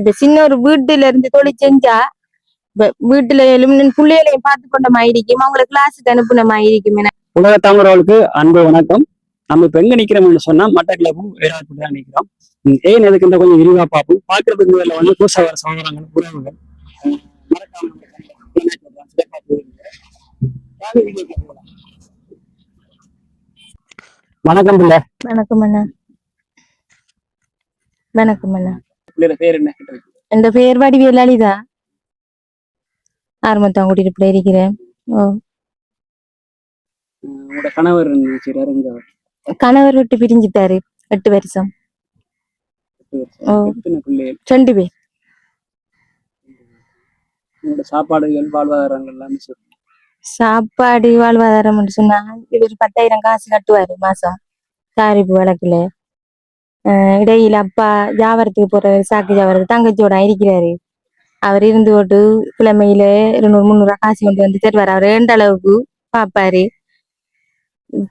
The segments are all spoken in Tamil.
இப்ப சின்ன ஒரு வீட்டுல இருந்து தொழில் செஞ்சா இப்ப வீட்டுல எழுமின் பிள்ளைகளையும் பார்த்து கொண்ட மாதிரி இருக்கும் அவங்கள கிளாஸுக்கு அனுப்புன மாதிரி இருக்கும் என. உலக தமிழர்களுக்கு அன்பு வணக்கம். நம்ம இப்ப எங்க நிக்கிறோம்னு சொன்னா மட்டக்கிளப்பு வேளாண்மை தான் நிக்கிறோம். ஏன் எதுக்கு இந்த கொஞ்சம் விரிவா பார்ப்போம்? பார்க்கறதுக்கு முதல்ல வந்து பூசவர சகோதரங்கள் உறவுகள். வணக்கம் பிள்ளை. வணக்கம் அண்ணா. வணக்கம் அண்ணா. பிள்ளையோட பேர் என்ன என் பேர் வடிவேல் லலிதா ஆரம்பத்தான் கூட்டிட்டு இப்படி இருக்கிறேன் ஓ உங்களோட கணவர் கணவர் விட்டு பிரிஞ்சுட்டாரு எட்டு வருஷம் ரெண்டு பேர் சொல்லுங்க சாப்பாடு வாழ்வாதாரம் சொன்னா இவர் பத்தாயிரம் காசு கட்டுவாரு மாசம் தாரிப்பு வழக்குல இடையில அப்பா ஜாவரத்துக்கு போறாரு சாக்கு ஜாவரத்துக்கு தங்கச்சியோட இருக்கிறாரு அவர் இருந்து போட்டு கிழமையில இருநூறு முந்நூறு காசு கொண்டு வந்து தருவார். அவர் ரெண்டு அளவுக்கு பாப்பாரு.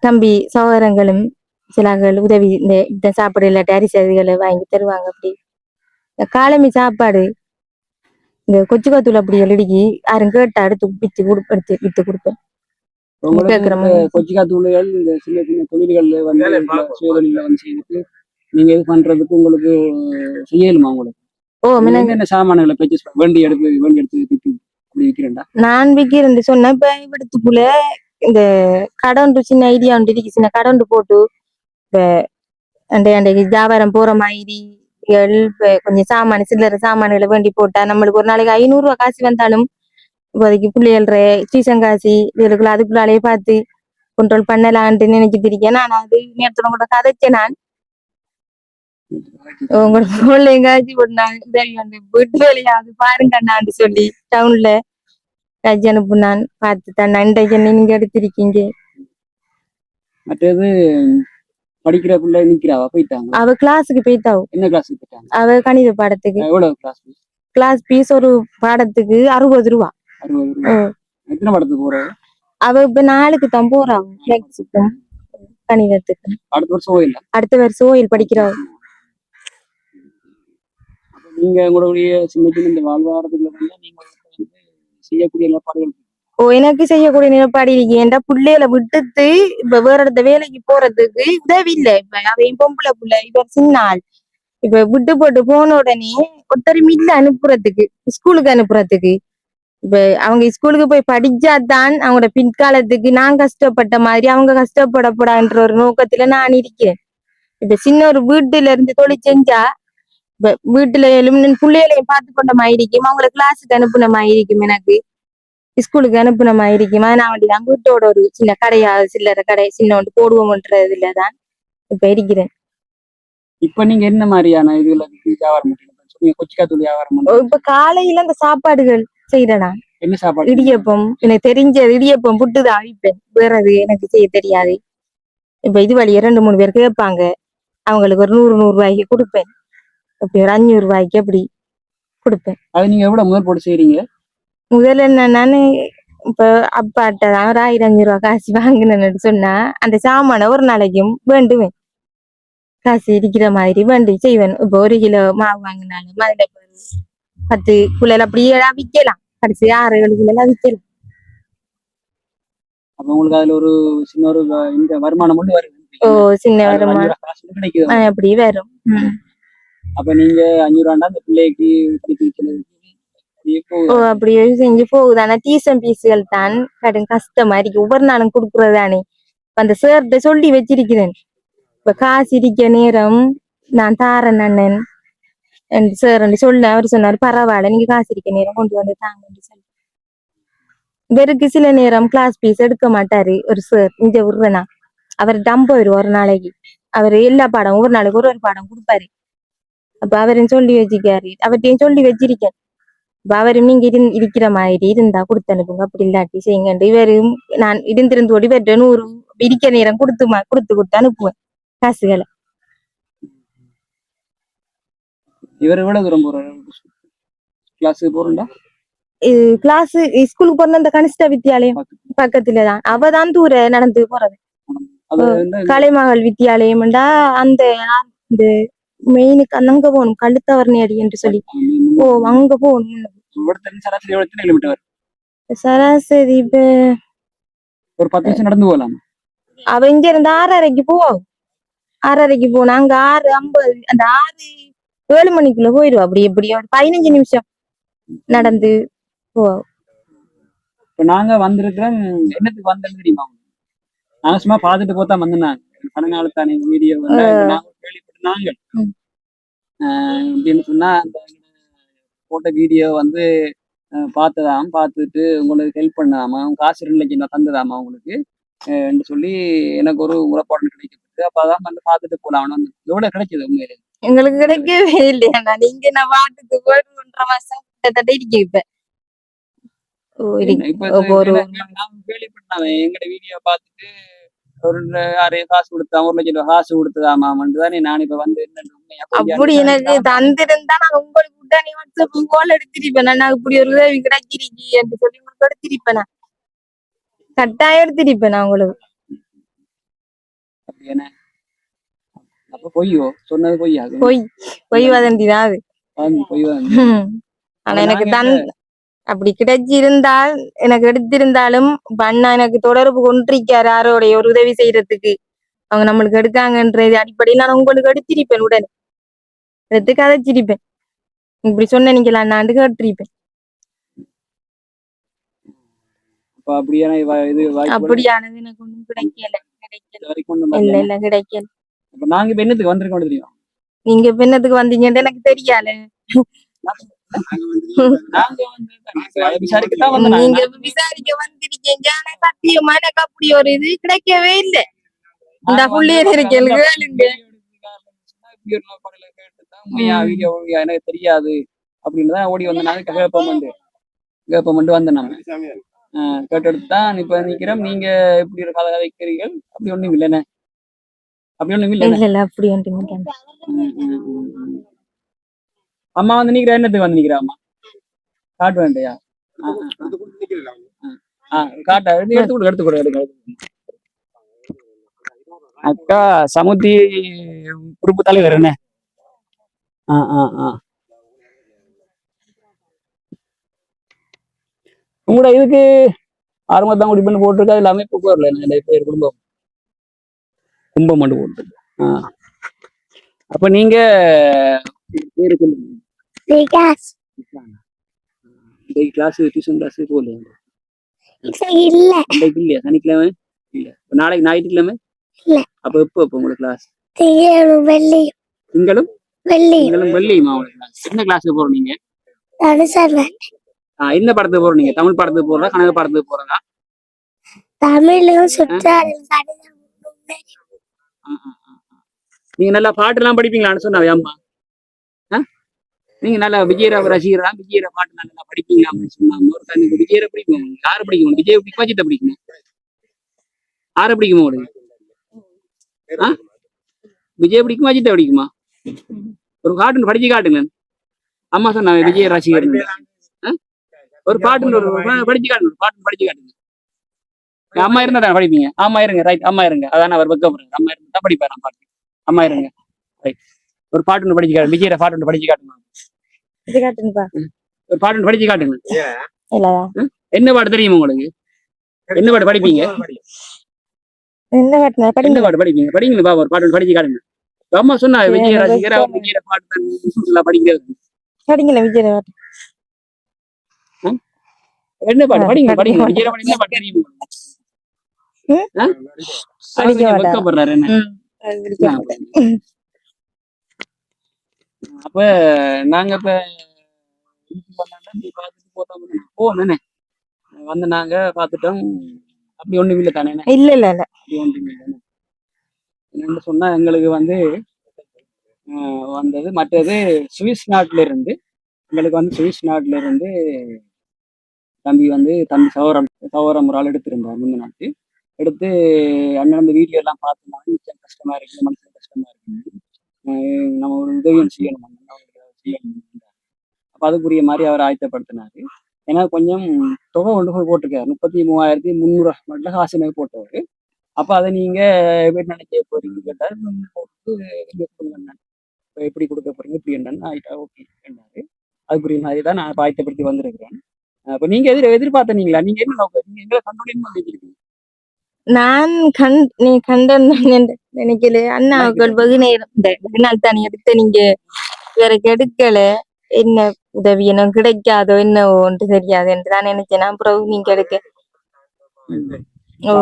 தம்பி சகோதரங்களும் சிலர்கள் உதவி இந்த இந்த சாப்பாடு இல்லாட்டி அரிசி அதுகளை வாங்கி தருவாங்க அப்படி. இந்த காலமி சாப்பாடு இந்த கொச்சு கொத்துல அப்படி எழுதி யாரும் கேட்டா எடுத்து வித்து கொடுப்ப எடுத்து வித்து கொடுப்பேன். கொச்சிக்கா தொழில்கள் இந்த சின்ன சின்ன தொழில்கள்ல வந்து இந்த சுய தொழில வந்து செய்துட்டு நீங்க இது பண்றதுக்கு உங்களுக்கு செய்யலுமா உங்களுக்கு? ஓ நீங்க என்னென்ன சாமான்களை பர்ச்சேஸ் வேண்டி எடுத்து வேண்டி எடுத்து வித்து அப்படி விற்கிறேன்டா நான் விக்கிறேன் சொன்னேன். இப்ப இവിടத்துக்குள்ள இந்த கடை உண்டு சின்ன ஐடியா உண்டு இருக்கு. சின்ன கடை உண்டு போட்டு இப்ப அண்டை அண்டைக்கு வியாபாரம் போற மாதிரி கொஞ்சம் சாமான சில்லறை சாமான்களை வேண்டி போட்டா நம்மளுக்கு ஒரு நாளைக்கு ஐநூறு ரூபாய் காசு வந்தாலும் இப்போதைக்கு பிள்ளைகள் சீசன் காசு இதுக்குள்ள அதுக்குள்ளாலேயே பார்த்து கண்ட்ரோல் பண்ணலான்ட்டு நினைச்சிட்டு இருக்கேன். நான் அது நேரத்தோட கூட கதைச்சேன் நான். உங்களோட போன்ல எங்காச்சும் ஒரு வீட்டு வேலையாவது பாருங்க அண்ணான்னு சொல்லி டவுன்ல கட்சி அனுப்புனான். பார்த்து தான் இன்றைக்கு என்ன நீங்க எடுத்திருக்கீங்க. மற்றது படிக்கிற பிள்ளை நிக்கிறாவா? போயிட்டாங்க அவ கிளாஸுக்கு போய்த்தாவ என்ன கிளாஸ் போயிட்டாங்க? அவ கணித பாடத்துக்கு. எவ்வளவு கிளாஸ் கிளாஸ் ஃபீஸ் ஒரு பாடத்துக்கு அறுபது ரூபா. அறுபது ஓ. ரூபாய் எத்தனை படத்துக்கு போறது அவ இப்ப நாளுக்கு தான் மேக்ஸுக்கும் கணிதத்துக்கு. அடுத்த வருஷம் அடுத்த வருஷம் ஓயில் படிக்கிறாள் அப்ப நீங்க உங்களுடைய சின்ன இந்த வாழ்வாரத்துல வந்து நீங்க வந்து செய்யக்கூடிய நிலப்பாடுகள் ஓ எனக்கு செய்யக்கூடிய நிலப்பாடு இருக்கு. ஏன்டா பிள்ளைகளை விட்டுட்டு இப்ப வேற இடத்த வேலைக்கு போறதுக்கு உதவி இல்ல. இப்ப அவன் பொம்பளை பிள்ளை இவர் சின்ன ஆள் இப்ப விட்டு போட்டு போன உடனே ஒருத்தரும் இல்ல அனுப்புறதுக்கு ஸ்கூலுக்கு அனுப்புறதுக்கு. இப்ப அவங்க ஸ்கூலுக்கு போய் படிச்சாதான் அவங்களோட பிற்காலத்துக்கு நான் கஷ்டப்பட்ட மாதிரி அவங்க கஷ்டப்படப்படான்ற ஒரு நோக்கத்துல நான் இருக்கேன் இப்ப சின்ன ஒரு வீட்டுல இருந்து தொழில் செஞ்சா வீட்டுல எழுமின் பிள்ளைகளையும் பார்த்து கொண்ட மாதிரி இருக்கும் அவங்கள கிளாஸுக்கு அனுப்புன மாதிரி இருக்கும் எனக்கு. ஸ்கூலுக்கு அனுப்புன மாதிரி இருக்கும் நான் வேண்டிதான் வீட்டோட ஒரு சின்ன கடையா சில்லறை கடை சின்ன ஒன்று போடுவோம்ன்றதுல தான் இப்ப இருக்கிறேன். இப்ப நீங்க என்ன மாதிரியான இதுல வியாபாரம். இப்ப காலையில அந்த சாப்பாடுகள் செய்யறேனா என்ன சாப்பாடு? இடியப்பம். எனக்கு தெரிஞ்ச இடியப்பம் புட்டு தான் அவிப்பேன். வேற அது எனக்கு செய்ய தெரியாது. இப்ப இது வழியா ரெண்டு மூணு பேர் கேட்பாங்க. அவங்களுக்கு ஒரு நூறு நூறு ரூபாய்க்கு கொடுப்பேன். இப்ப ஒரு அஞ்சூறு ரூபாய்க்கு அப்படி கொடுப்பேன். அது நீங்க எவ்வளவு முதல் போட்டு செய்றீங்க? முதல்ல என்ன நானு இப்ப அப்பாட்ட தான் ஒரு ஆயிரம் அஞ்சு ரூபா காசு வாங்கினேன்னு சொன்னா அந்த சாமானை ஒரு நாளைக்கும் வேண்டுவேன். காசு இருக்கிற மாதிரி வேண்டி செய்வேன். இப்போ ஒரு கிலோ மாவு வாங்கினாலும் அதுல பத்து குள்ளல அப்படியே விக்கலாம் கடைசி ஆறு ஏழு விக்கலாம் அப்ப உங்களுக்கு அதுல ஒரு சின்ன ஒரு இந்த வருமானம் மட்டும் வருது ஓ சின்ன அதுல வருமா அஞ்சு ரூபா காசு கிடைக்குது? ஆஹ் அப்படி வரும். அப்ப நீங்க அஞ்சு அந்த பிள்ளைக்கு அப்படியே ஓ போகுது. அப்படியே செஞ்சு போகுது ஆனா டீசன் பீஸுகள் தான். கடும் கஷ்டமா இருக்கு ஒவ்வொரு நாளும் கொடுக்கறதானே அந்த சேர்ட்ட சொல்லி வச்சிருக்கிறேன். இப்ப காசு இருக்க நேரம் நான் தாரன் அண்ணன். சார் சொல்ல அவர் சொன்னார் பரவாயில்ல நீங்க காசு இருக்க நேரம் கொண்டு வந்து தாங்கன்னு சொல்லி. இவருக்கு சில நேரம் கிளாஸ் பீஸ் எடுக்க மாட்டாரு ஒரு சார் இங்க விடுறேனா அவர் டம்ப வரும் ஒரு நாளைக்கு. அவர் எல்லா பாடம் ஒரு நாளைக்கு ஒரு ஒரு பாடம் கொடுப்பாரு. அப்ப அவரையும் சொல்லி வச்சுக்காரு அவர்கிட்டயும் சொல்லி வச்சிருக்கேன் இப்ப அவரும் நீங்க இருந் இருக்கிற மாதிரி இருந்தா கொடுத்து அனுப்புங்க அப்படி இல்லாட்டி செய்யுங்க இவரும் நான் இருந்திருந்து ஓடி இவர்கிட்ட நூறு இருக்க நேரம் கொடுத்து மா- கொடுத்து கொடுத்து அனுப்புவேன் காசுகளை இவர் எவ்வளவு தூரம் போறாரு கிளாஸுக்கு போறோம்டா கிளாஸ் ஸ்கூலுக்கு போற அந்த கனிஷ்ட வித்தியாலயம் பக்கத்துலதான் அவ தான் தூர நடந்து போறது கலைமகள் வித்தியாலயம்டா அந்த மெயினுக்கு அங்க போகணும். கழுத்தவர்ணி என்று சொல்லி. ஓ அங்க போகணும். சராசரி எவ்வளவு கிலோமீட்டர் சராசரி இப்ப ஒரு பத்து நிமிஷம் நடந்து போகலாம்? அவ இங்க இருந்து ஆறரைக்கு போவோம் ஆறரைக்கு போனா நாங்க ஆறு ஐம்பது அந்த ஆறு ஏழு மணிக்குள்ள போயிடுவோம் அப்படி எப்படி பதினஞ்சு நிமிஷம் நடந்து போவோம் இப்ப நாங்க வந்திருக்கிறோம். என்னத்துக்கு வந்தது தெரியுமா? நாங்க சும்மா பாத்துட்டு போத்தான் வந்தேன் பல வீடியோ வந்து நாங்க கேள்விப்பட்டாங்க ம். அப்படின்னு சொன்னா அந்த போட்ட வீடியோ வந்து பார்த்ததாம் பார்த்துட்டு உங்களுக்கு ஹெல்ப் பண்ணாம காசு ரெண்டு லட்சம் ரூபாய் தந்ததாமா உங்களுக்கு? சொல்லி எனக்கு ஒரு முறைப்பாடு கிடைக்கப்பட்டு அப்ப அதான் வந்து பார்த்துட்டு போலாம். வந்து எவ்வளவு கிடைச்சது உண்மையிலே. எங்களுக்கு கிடைக்கவே இல்லையா நீங்க நான் பாட்டுக்கு போயிட்டு ஒன்றரை மாசம் கிட்டத்தட்ட இருக்கு இப்ப. கேள்விப்பட்டேன் எங்கட வீடியோ பார்த்துட்டு ஒரு யாரையும் காசு கொடுத்தா ஒரு லட்சம் ரூபாய் காசு கொடுத்ததாமான்னு தானே நான் இப்ப வந்து அப்படி எனக்கு தந்திருந்தா நான் உங்களுக்கு உடனே வாட்ஸ்அப் கோல் எடுத்திருப்பேன். நான் இப்படி ஒரு உதவி கிடைச்சிருக்கி என்று சொல்லி உங்களுக்கு எடுத்திருப்பேன் நான். கட்டாயம் எடுத்திருப்பேன் நான் உங்களுக்கு. அப்ப பொய்யோ? சொன்னது பொய்யா? பொய். பொய் வதந்தி தான் அது பொய் ஹம். ஆனா எனக்கு தன் அப்படி கிடைச்சிருந்தால் எனக்கு எடுத்திருந்தாலும் பண்ணா எனக்கு தொடர்பு கொண்டிருக்காரு யாரோடைய ஒரு உதவி செய்யறதுக்கு அவங்க நம்மளுக்கு எடுக்காங்கன்றது அடிப்படையில் நான் உங்களுக்கு எடுத்திருப்பேன் உடனே. எடுத்து கதைச்சிருப்பேன். இப்படி சொன்ன நீங்க நான் கேட்டிருப்பேன். அப்படியானது எனக்கு ஒண்ணும் கிடைக்கல. கிடைக்கல இல்ல. இல்ல கிடைக்கல. நாங்க இப்ப என்னத்துக்கு வந்திருக்கோம் தெரியும்? நீங்க இப்ப என்னத்துக்கு வந்தீங்கன்னு எனக்கு தெரியல நாங்க விசாரிக்க வந்திருக்கீங்க. ஆனா சத்தியமா எனக்கு அப்படி ஒரு இது கிடைக்கவே இல்ல. இந்த புள்ளியர் இருக்கேன் கேளுங்க. எனக்கு தெரியாது அப்படின்னு தான் ஓடி வந்த நாங்க கேப்பம் வந்து கேப்பம் வந்து வந்தோம் நம்ம கேட்டெடுத்து தான் இப்ப நிக்கிறோம். நீங்க எப்படி ஒரு கதை வைக்கிறீர்கள். அப்படி ஒண்ணும் இல்லைண்ணே. அப்படி ஒண்ணும் இல்ல இல்ல அப்படி ஒன்றும். அம்மா வந்து நிக்கிற என்னத்துக்கு வந்து நிக்கிறா அம்மா? காட்டு வேண்டையா? காட்ட எடுத்து கொடு எடுத்து கொடு எடுத்து. அக்கா சமுத்தி உறுப்பு தலைவர் என்ன? ஆ ஆ ஆ. உங்களோட இதுக்கு ஆரம்பத்தான் குடிப்பண்ணு போட்டிருக்கா இல்ல அமைப்பு வரல நிறைய பேர் குடும்பம். கும்பம் மட்டும் போட்டிருக்கு. ஆ. அப்ப நீங்க கிளாஸ் டியூஷன் கிளாஸ் போகல இல்ல இன்றைக்கு இல்லையா சனிக்கிழமை இல்ல நாளைக்கு ஞாயிற்றுக்கிழமை இல்ல. அப்ப எப்போ இப்போ உங்களுக்கு கிளாஸ் வெள்ளியும் திங்களும் வெள்ளியும் திங்களும் வெள்ளியுமா உங்களுக்கு கிளாஸ் என்ன கிளாஸுக்கு போறோம் நீங்க என்ன படத்துக்கு போறோம் நீங்க தமிழ் படத்துக்கு போறதா கனவு படத்துக்கு போறதா தமிழும் சுற்றாடல். நீங்க நல்லா பாட்டு எல்லாம் படிப்பீங்களான்னு சொன்னா அம்மா? நீங்க நல்லா விஜயராவ ரசிகரா விஜயர பாட்டு நல்லா படிப்பீங்களா அப்படின்னு சொன்னாங்க ஒரு தனி விஜயரை பிடிக்கும்? யாரை பிடிக்கும்? விஜய் பிடிக்கும் அஜித்தை பிடிக்குமா? யாரை பிடிக்குமா உங்களுக்கு? ஆ? விஜய் பிடிக்குமா அஜித்தை பிடிக்குமா? ஒரு கார்ட்டூன் படிச்சு காட்டுங்க அம்மா சொன்னாங்க விஜய் ரசிகர் ஒரு பாட்டு ஒரு படிச்சு காட்டுங்க ஒரு பாட்டு படிச்சு காட்டுங்க. அம்மா இருந்தா தான் படிப்பீங்க? ஆமா இருங்க ரைட் அம்மா இருங்க. அதான் அவர் வெக்கப்படுறாரு அம்மா இருந்தா படிப்பாரு நான் பாட்டு. அம்மா இருங்க ரைட் ஒரு பாட்டு ஒன்று படிச்சு காட்டு விஜய் பாட்டு ஒன்று படிச்சு காட்டுங்க. இது காட்டுங்கப்பா ஒரு பாட்டு படிச்சு காட்டுங்க. இல்லையா என்ன பாட்டு தெரியுமா உங்களுக்கு? என்ன பாட்டு படிப்பீங்க? என்ன காட்டுனா என்ன படிங்க. பாட்டு படிப்பீங்க? படிங்க பாபா ஒரு பாட்டு படிச்சு காட்டுங்க. அம்மா சொன்னா விஜய் ரசிகர் அவர் விஜய் பாட்டு தான் படிக்கிறது. படிங்கல விஜய் காட்டு என்ன பாட்டு? படிங்க படிங்க. மாட்டேன். விஜய் பாட்டு என்ன பாட்டு தெரியுமா? ஆ? படிக்க அவர் கொஞ்சம் மாட்டாரா? வெக்கப்படுறாரு என்ன ம் அது பிடிக்க மாட்டேன். அப்ப நாங்க இப்ப நீ பார்த்துட்டு போட்டோம் தானே வந்து நாங்க பார்த்துட்டோம் அப்படி ஒண்ணும் இல்லை தானே இல்ல இல்ல இல்ல. அப்படி ஒன்றும் இல்லை தானே என்னன்னு சொன்னா எங்களுக்கு வந்து வந்தது மற்றது சுவிஸ் நாட்டுல இருந்து எங்களுக்கு வந்து சுவிஸ் நாட்டுல இருந்து தம்பி வந்து தம்பி சௌரம் சௌரம் ஒரு ஆள் எடுத்திருந்தார் முந்த நாட்டு எடுத்து அண்ணன் அந்த வீடியோ எல்லாம் பார்த்தோம்னா கஷ்டமா இருக்கு மனசு கஷ்டமா இருக்கு. நம்ம ஒரு உதவியும் செய்யணும். செய்யணும் அப்ப அதுக்குரிய மாதிரி அவர் ஆயத்தப்படுத்தினாரு. ஏன்னா கொஞ்சம் தொகை கொண்டு போய் போட்டிருக்காரு. முப்பத்தி மூவாயிரத்தி முந்நூறு மட்டும் காசு மாதிரி போட்டவர். அப்ப அதை நீங்க எப்படி நினைக்க போறீங்கன்னு கேட்டாரு போட்டு இப்ப எப்படி கொடுக்க போறீங்க? இப்படி என்னன்னு ஆயிட்டா ஓகே என்னாரு அதுக்குரிய மாதிரி தான் நான் ஆயத்தப்படுத்தி வந்திருக்கிறேன். அப்ப நீங்க எதிர் எதிர்பார்த்தனீங்களா நீங்க என்ன நோக்கம் நீங்க எங்களை கண்ட்ரோல் வந்துருக்கீங்க நான் கண் நீ கண்டன் நினைக்கல. அண்ணாக்கள் வெகு நேரம் இந்த வெகு நாள் தானே எடுத்த நீங்க வேற எடுக்கல என்ன உதவி எனக்கு கிடைக்காதோ என்னவோன்ட்டு தெரியாது என்று தான் நினைச்சேன் நான் பிறகு நீங்க எடுக்க ஓ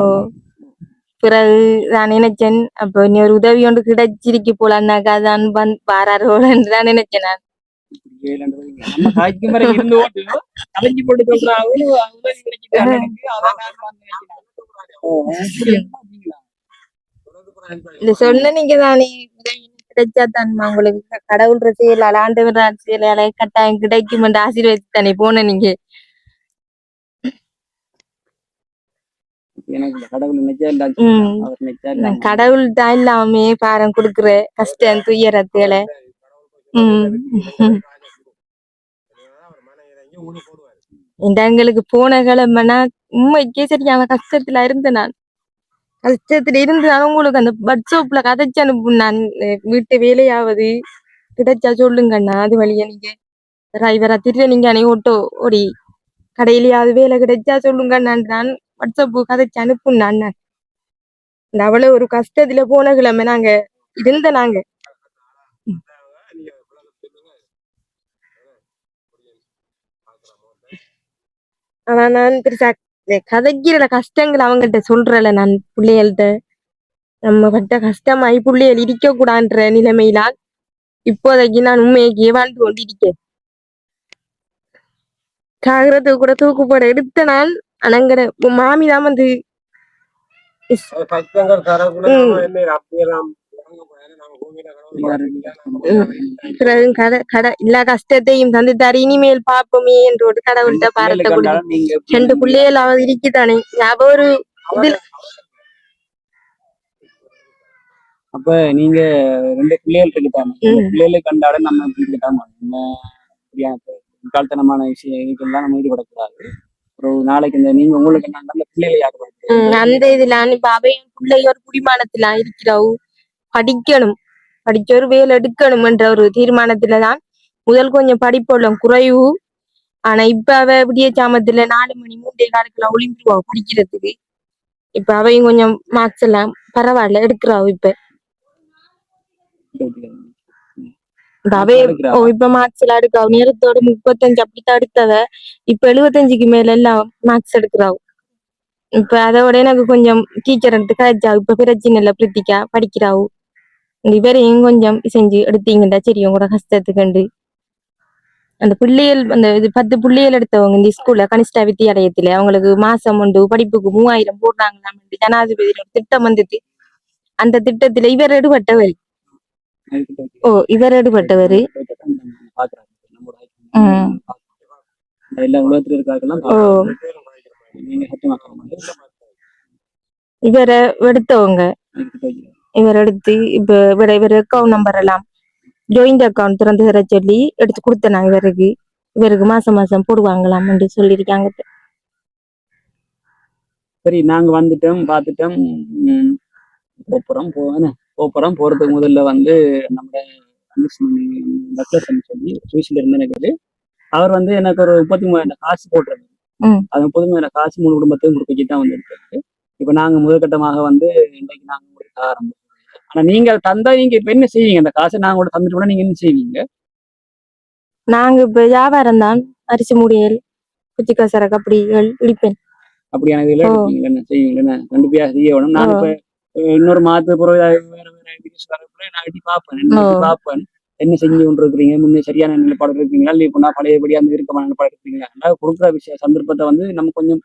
பிறகு நான் நினைச்சேன் அப்போ இனி ஒரு உதவி ஒன்று கிடைச்சிருக்கு போல அண்ணாக்கா. தான் வந் வாராரோன்னு தான் நினைச்சேன் நான். காய்க்கும் போட்டு இல்ல சொன்ன நீங்க தானே கிடைச்சா தான்மா உங்களுக்கு கடவுள் செயலால ஆண்டவர் செயலால கட்டாயம் கிடைக்கும் என்று ஆசீர்வதித்து தானே போன நீங்க இந்த கடவுள் தான் இல்லாமே பாரம் கொடுக்குற கஷ்டம் துயரத்துல உம் இந்த எங்களுக்கு போன கிழமைனா உண்மைக்கே சரியான கஷ்டத்துல இருந்து நான். கஷ்டத்துல இருந்து நான் உங்களுக்கு அந்த வாட்ஸ்அப்ல கதைச்சு அனுப்பும் நான். வீட்டு வேலையாவது கிடைச்சா சொல்லுங்கண்ணா அது வழியா நீங்க. டிரைவரா திரு நீங்க அணை ஓட்டோ ஓடி. கடையிலயாவது வேலை கிடைச்சா சொல்லுங்கண்ணா நான் வாட்ஸ்அப் கதைச்சு அனுப்பும் நான் இந்த அவ்வளவு ஒரு கஷ்டத்துல போன கிழமை நாங்க இருந்த நாங்க. ஆனா நான் பெருசா கதைக்கிற கஷ்டங்கள் அவங்ககிட்ட சொல்றல நான் பிள்ளைகள்கிட்ட நம்ம பட்ட கஷ்டமாயி பிள்ளைகள் இருக்க கூடான்ற நிலைமையிலால் இப்போதைக்கு நான் உண்மையை வாழ்ந்து கொண்டிருக்கேன். காகிறதுக்கு கூட தூக்கு போட எடுத்த நான் அனங்கட மாமி தான் வந்து பிறகு கடை கடை எல்லா கஷ்டத்தையும் தந்துட்டாரு இனிமேல் பாப்போமே என்று ஒரு கடவுள்கிட்ட பாரத்தை எப்படி ரெண்டு பிள்ளைகள் அவ இருக்குதானே ஞாபகம் ஒரு இதுல அப்ப நீங்க ரெண்டு பிள்ளைகள் இருக்குதாங்க ம். பிள்ளைகளை கண்டாட நம்ம இப்படியா முட்டாள்தனமான விஷயம் இதுக்கெல்லாம் நம்ம ஈடுபடக்கூடாது ஒரு நாளைக்கு இந்த நீங்க உங்களுக்கு என்ன நல்ல பிள்ளைகளை யாரு அந்த இதுல இப்ப அவையும் பிள்ளைய ஒரு குடிமானத்துல இருக்கிறாவு படிக்கணும். படிச்ச ஒரு வேலை எடுக்கணும் என்ற ஒரு தீர்மானத்துல தான் முதல் கொஞ்சம் படிப்போம் குறைவு. ஆனா இப்ப அவ விடிய சாமத்துல நாலு மணி மூன்றே காலுக்கெல்லாம் ஒளிம்பிடுவா படிக்கிறதுக்கு இப்ப அவையும் கொஞ்சம் மார்க்ஸ் எல்லாம் பரவாயில்ல எடுக்கிறாவு இப்ப. அவை இப்ப மார்க்ஸ் எல்லாம் எடுக்கிறாவு நேரத்தோட முப்பத்தஞ்சு அப்படித்தான் எடுத்தவ. இப்ப எழுபத்தஞ்சுக்கு மேல எல்லாம் மார்க்ஸ் எடுக்கிறாவு. இப்ப அதோட எனக்கு கொஞ்சம் டீச்சர் எடுத்து கழிச்சா இப்ப பிரச்சனை இல்ல பிரித்திகா படிக்கிறாவு. இவரையும் கொஞ்சம் செஞ்சு எடுத்தீங்கடா சரி உங்களோட கஷ்டத்துக்கு அந்த பிள்ளைகள் அந்த இது பத்து பிள்ளைகள் எடுத்தவங்க இந்த ஸ்கூல்ல கனிஷ்டா வித்தியாலயத்துல அவங்களுக்கு மாசம் உண்டு படிப்புக்கு மூவாயிரம் போடுறாங்களாம் ஜனாதிபதி ஒரு திட்டம் வந்தது அந்த திட்டத்துல இவர் எடுபட்டவர். ஓ இவர் எடுபட்டவர். இவரை எடுத்தவங்க. இவர் எடுத்து இப்ப இவர இவர் அக்கௌண்ட் நம்பர் எல்லாம் ஜாயிண்ட் அக்கௌண்ட் திறந்து தர சொல்லி எடுத்து கொடுத்தேன் இவருக்கு. இவருக்கு மாசம் மாசம் போடுவாங்களாம் என்று சொல்லியிருக்காங்க. சரி நாங்க வந்துட்டோம் பார்த்துட்டோம். ம், போப்புறம் போவேன் போப்புறம் போறதுக்கு முதல்ல வந்து நம்ம சொல்லி சுவிஸ்ல இருந்து எனக்கு அவர் வந்து எனக்கு ஒரு முப்பத்தி மூவாயிரம் காசு போட்டுருந்தாரு. ம். அது முப்பத்தி மூவாயிரம் காசு மூணு குடும்பத்தையும் கொடுக்க தான் வந்து எடுத்தது இப்ப நாங்க முதற்கட்டமாக வந்து இன்னைக்கு நாங்க ஆரம்பம் ஆனா நீங்க தந்தா நீங்க இப்ப என்ன செய்வீங்க? அந்த காசை நாங்க கூட தந்துட்டு கூட நீங்க என்ன செய்வீங்க? நாங்க இப்ப வியாபாரம் தான். அரிசி முடியல் குச்சி கசரக்கு அப்படிகள் இடிப்பேன். அப்படியான இதுல ஓ. எடுப்பீங்க என்ன செய்வீங்க? என்ன? கண்டிப்பா செய்யணும் நான் ஓ. இப்ப இன்னொரு மாதத்துக்கு பிறகு வேற வேற நான் எட்டி பார்ப்பேன். என்ன. பார்ப்பேன். என்ன செஞ்சு கொண்டு இருக்கிறீங்க? முன்னே சரியான நிலைப்பாடு இருக்கீங்களா இல்லை இப்போ நான் பழையபடி அந்த இருக்கமான நிலைப்பாடு இருக்கீங்களா அதாவது கொடுக்குற விஷய சந்தர்ப்பத்தை வந்து நம்ம கொஞ்சம்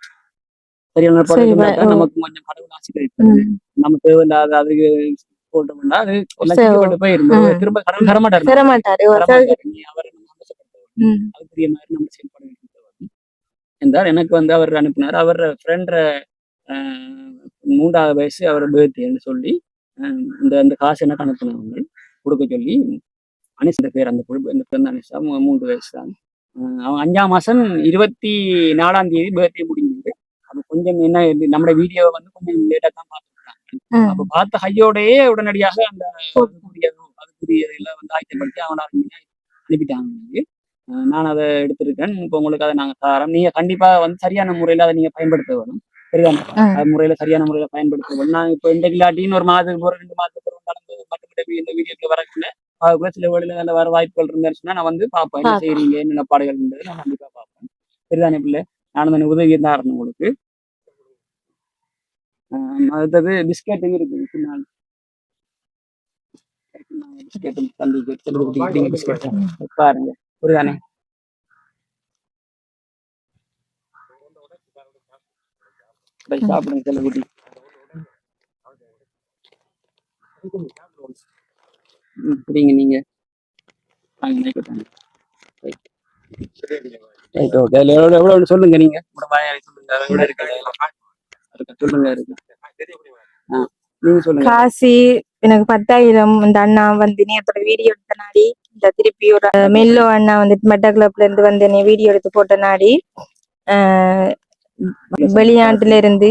சரியான நிலைப்பாடு. நமக்கு கொஞ்சம் கடவுள் ஆசீர்வதிப்பார். ம். நம்ம தேவையில்லாத அதுக்கு போட்டோம்னா அது. திரும்ப கடவுள் தரமாட்டாரு தரமாட்டாரு ஒரு சில- தரமாட்டாரு. நீ அவரை நம்ம சந்தோஷப்படுத்த ம். அதுக்குரிய மாதிரி நம்ம செயல்பட வேண்டும் என்றால் எனக்கு வந்து அவர் அனுப்பினார். அவர் ஃப்ரெண்ட் மூன்றாவது வயசு அவர் பேர்த்டேன்னு சொல்லி இந்த அந்த காசு எனக்கு அனுப்பினவங்க கொடுக்க சொல்லி அனிஸ் இந்த பேர் அந்த பொழு இந்த பிறந்த அனிஷா மூன்று வயசு தான். அவன் அஞ்சாம் மாசம் இருபத்தி நாலாம் தேதி பேர்த்டே முடிஞ்சது. அப்போ கொஞ்சம் என்ன நம்மளோட வீடியோவை வந்து கொஞ்சம் லேட்டாக தான். அப்போ பார்த்த ஹையோடையே உடனடியாக அந்த அதுக்குரிய அதுக்குரிய இதெல்லாம் வந்து ஆயத்தப்படுத்தி அவனை அனுப்பிட்டாங்க. நான் அதை எடுத்திருக்கேன். இப்போ உங்களுக்கு அதை நாங்கள் தரோம் நீங்க கண்டிப்பா வந்து சரியான முறையில அதை நீங்க பயன்படுத்த வேணும். அது முறையில சரியான முறையில பயன்படுத்த வேணும். நான் இப்போ இந்த இல்லாட்டின்னு ஒரு மாதத்துக்கு ஒரு ரெண்டு மாதத்துக்கு ஒரு நடந்து மட்டும் இந்த வீடியோக்கு வரக்குள்ள அதுக்குள்ள சில வேலையில நல்ல வர வாய்ப்புகள் இருந்துச்சுன்னா நான் வந்து பார்ப்பேன். என்ன. செய்றீங்க என்னென்ன பாடுகள் இருந்தது நான் கண்டிப்பா பார்ப்பேன். சரிதானே பிள்ளை? நான் உதவி தான் இருந்தேன் உங்களுக்கு. அடுத்தது பிஸ்கெட்டும் இருக்குது? பின்னால் பிஸ்கெட்டும் செல்லுபடி பிஸ்கெட். பாருங்க புரியுதானே சாப்பிடுங்க செல்லுபடி ம், புரியுங்க நீங்க. சொல்லுங்க நீங்க. சொல்லுங்க நீங்க சொல்லுங்க. காசி எனக்கு பத்தாயிரம் இந்த அண்ணா வந்து நேத்தோட வீடியோ எடுத்த நாடி இந்த திருப்பி ஒரு மெல்லோ அண்ணா வந்துட்டு மெட்டா கிளப்ல இருந்து வந்து என்னை வீடியோ எடுத்து போட்ட நாடி. ஆஹ் வெளிநாட்டுல இருந்து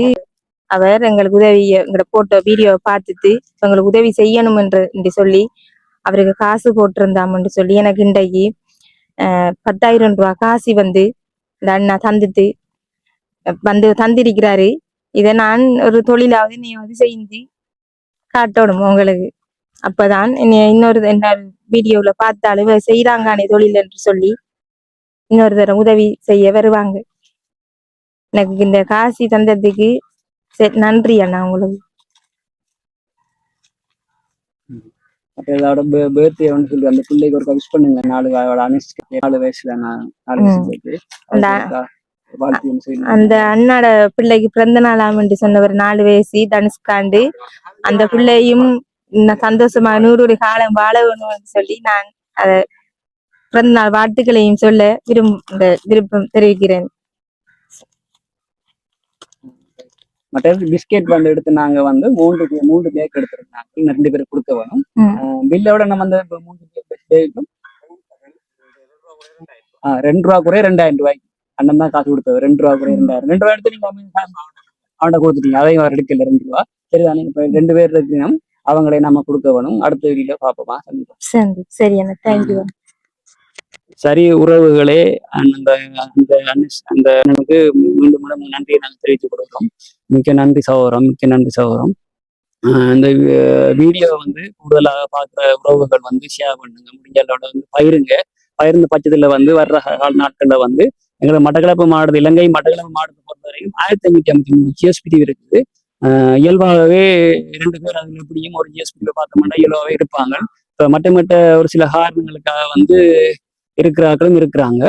அவர் எங்களுக்கு உதவி எங்களோட போட்டோ வீடியோ பார்த்துட்டு எங்களுக்கு உதவி செய்யணும் என்று சொல்லி அவருக்கு காசு போட்டிருந்தாமன்னு சொல்லி எனக்கு இன்றைக்கு பத்தாயிரம் ரூபாய் காசி வந்து இந்த அண்ணா தந்துட்டு வந்து தந்திருக்கிறாரு. இதை நான் ஒரு தொழிலாவது நீ வந்து செஞ்சு காட்டணும் உங்களுக்கு. அப்பதான் இன்னொரு என்ன வீடியோல பார்த்தாலும் இவ செய்யறாங்கானே தொழில் என்று சொல்லி இன்னொரு தரம் உதவி செய்ய வருவாங்க. எனக்கு இந்த காசி தந்ததுக்கு சரி நன்றி அண்ணா உங்களுக்கு. அப்ப இதோட பர்த்டே சொல்லி அந்த பிள்ளைக்கு ஒரு விஷ் பண்ணுங்க. நாலு நாலு வயசுல நான் நாலு. வயசுக்கு அந்த- அண்ணாட பிள்ளைக்கு பிறந்த நாளாம் என்று சொன்னவர் நாலு வயசு தனுஷ்காண்டு. அந்த பிள்ளையும் சந்தோஷமா நூறு காலம் வாழ வேணும்னு சொல்லி நான் அத பிறந்த நாள் வாழ்த்துக்களையும் சொல்ல விரும்ப விருப்பம் தெரிவிக்கிறேன். மற்ற பிஸ்கெட் வந்து எடுத்து நாங்க வந்து மூன்று மூன்று பேக் எடுத்திருந்தாங்க ரெண்டு பேருக்கு கொடுக்க வேணும். பில்லோட நம்ம அந்த மூன்று பேக்கும் ரெண்டு ரூபா குறைய ரெண்டாயிரம் ரூபாய்க்கு. அண்ணன் தான் காசு கொடுத்தது. ரெண்டு ரூபா குறைய ரெண்டாயிரம் ரெண்டு ரூபா எடுத்து நீங்க அவன்கிட்ட கொடுத்துட்டீங்க. அதையும் அவர் எடுக்கல. ரெண்டு ரூபா. சரிதானே இப்ப ரெண்டு பேர் இருக்கணும். அவங்களை நம்ம கொடுக்க வேணும். அடுத்த வீடியோ கண்டிப்பா சரி அண்ணா. தேங்க்யூ சரி உறவுகளே அந்த அந்த அந்த அண்ணனுக்கு மீண்டும் மீண்டும் நன்றியை நாங்கள் தெரிவித்துக் கொடுக்கிறோம் மிக்க நன்றி சகோதரம். மிக்க நன்றி சகோதரம். இந்த வீடியோ வந்து கூடுதலாக பார்க்குற உறவுகள் வந்து ஷேர் பண்ணுங்க. முடிஞ்சளோட வந்து பயிருங்க பயிர்ந்த பட்சத்துல வந்து வர்ற கால நாட்கள்ல வந்து எங்களை மட்டக்களப்பு மாவட்டத்து இலங்கை மட்டக்களப்பு மாவட்டத்தை பொறுத்த வரைக்கும் ஆயிரத்தி ஐநூத்தி ஐம்பத்தி மூணு ஜிஎஸ்பிடி இருக்குது. ஆஹ் இயல்பாகவே இரண்டு பேர் அதில் எப்படியும் ஒரு ஜிஎஸ்பியில் பார்த்தோம்னா இயல்பாகவே இருப்பாங்க. இப்போ மற்ற மற்ற ஒரு சில காரணங்களுக்காக வந்து இருக்கிறார்களும் இருக்கிறாங்க.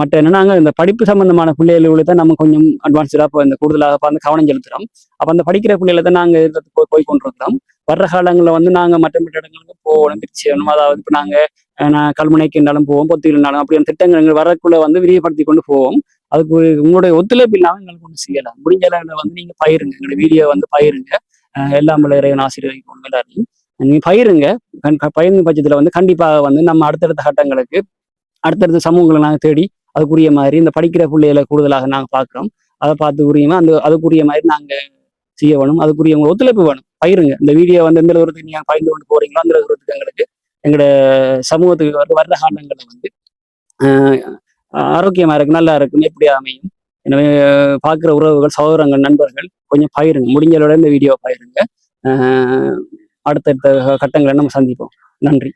மற்ற என்னன்னா இந்த படிப்பு சம்பந்தமான பிள்ளைகளுக்கு தான் நம்ம கொஞ்சம் அட்வான்ஸ்டாக இப்போ இந்த கூடுதலாக வந்து கவனம் செலுத்துறோம். அப்போ அந்த படிக்கிற பிள்ளைகளை தான் நாங்கள் போய் போய் கொண்டிருக்கிறோம் வர்ற காலங்களில் வந்து நாங்கள் மற்ற மற்ற இடங்களுக்கு போகணும் திருச்சி அதாவது இப்போ நாங்கள் கல்முனைக்கு இருந்தாலும் போவோம் பொத்தியில்னாலும் அப்படி திட்டங்கள் எங்கள் வரக்குள்ள வந்து விரிவுபடுத்தி கொண்டு போவோம். அதுக்கு உங்களுடைய ஒத்துழைப்பு இல்லாமல் எங்களுக்கு ஒன்று செய்யலாம். முடிஞ்ச அளவில் வந்து நீங்கள் பயிருங்க. எங்களுடைய வீடியோ வந்து பயிருங்க. எல்லாம் இறைவன் ஆசீர்வதிக்கும் எல்லாரையும். நீங்க பயிருங்க. கண்- பயிர்ந்த பட்சத்தில் வந்து கண்டிப்பாக வந்து நம்ம அடுத்தடுத்த கட்டங்களுக்கு அடுத்தடுத்த சமூகங்களை நாங்கள் தேடி அதுக்குரிய மாதிரி இந்த படிக்கிற பிள்ளைகளை கூடுதலாக நாங்கள் பார்க்குறோம். அதை பார்த்து உரியமா அந்த அதுக்குரிய மாதிரி நாங்கள் செய்ய வேணும். அதுக்குரிய உங்கள் ஒத்துழைப்பு வேணும். பயிருங்க. இந்த வீடியோ வந்து எந்த தூரத்துக்கு நீங்கள் பயந்து கொண்டு போறீங்களோ அந்த தூரத்துக்கு எங்களுக்கு எங்களோட சமூகத்துக்கு வந்து வர்ற காலங்களில் வந்து ஆரோக்கியமா இருக்கு நல்லா இருக்கும் எப்படி அமையும்? எனவே பார்க்குற உறவுகள் சகோதரங்கள் நண்பர்கள் கொஞ்சம் பயிருங்க முடிஞ்சளோட இந்த வீடியோ பயிருங்க அடுத்தடுத்த கட்டங்களை நம்ம சந்திப்போம். நன்றி.